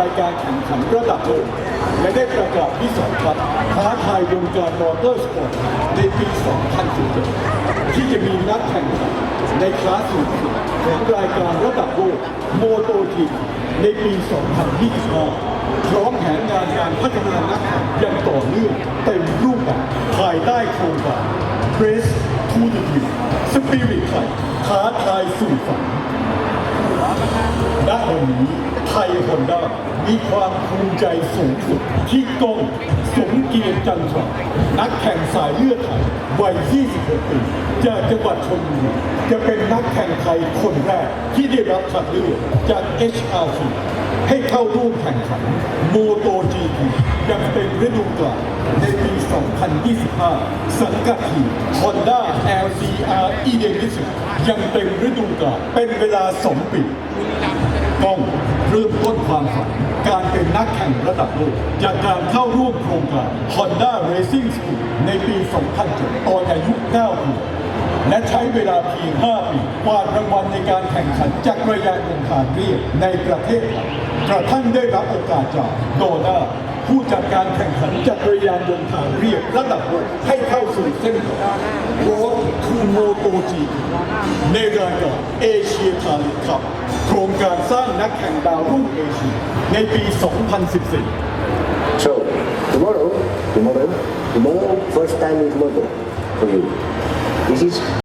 รายการแข่งขันระดับโลกและได้ประกาศวิสัยทัศน์ท้าทายวงการมอเตอร์สปอร์ตในปี 2017 ที่จะมีนักแข่งขันในคลาสสูงสุดของรายการระดับโลกโมโตจีในปี 2025 พร้อมแผนงานการพัฒนานักแข่งอย่างต่อเนื่องเต็มรูปแบบภายใต้โครงการ Race to the Dream สปิริตไทยท้าทายสู่ฝันณวันนี้ไทยฮอนด้า มีความภูมิใจสูงสุดที่ก้องสมเกียรติจันทรานักแข่งสายเลือดไทยวัย 26 ปี จากจังหวัดชลบุรีจะเป็นนักแข่งไทยคนแรกที่ได้รับคัดเลือกจาก HRC ให้เข้าร่วมแข่งขันโมโต GP ยังเป็นฤดูกาลในปี 2025 สังกัดทีม Honda LCR e d e n i s ยังเต็มฤดูกาลเป็นเวลา 2 ปี ริ่มต้นความฝัน การเป็นนักแข่งระดับโลก จากการเข้าร่วมโครงการ Honda Racing School ในปี 2007 ตอนอายุ9ปีและใช้เวลาเพียง 5 ปีกวาดรางวัลในการแข่งขันจักรยานยนต์ทางเรียบในประเทศไทยกระทั่งได้รับโอกาสจากโดนาผู้จัดการแข่งขันจักรยานยนต์ทางเรียบระดับโลกให้เข้าสู่เส้นทาง Road to MotoGP ในรายการเอเชียทาลิคับ โครงการสร้างนักแข่งดาวรุ่งเอเชียในปี 2014 So, tomorrow, tomorrow, tomorrow, first time is moto for you. This is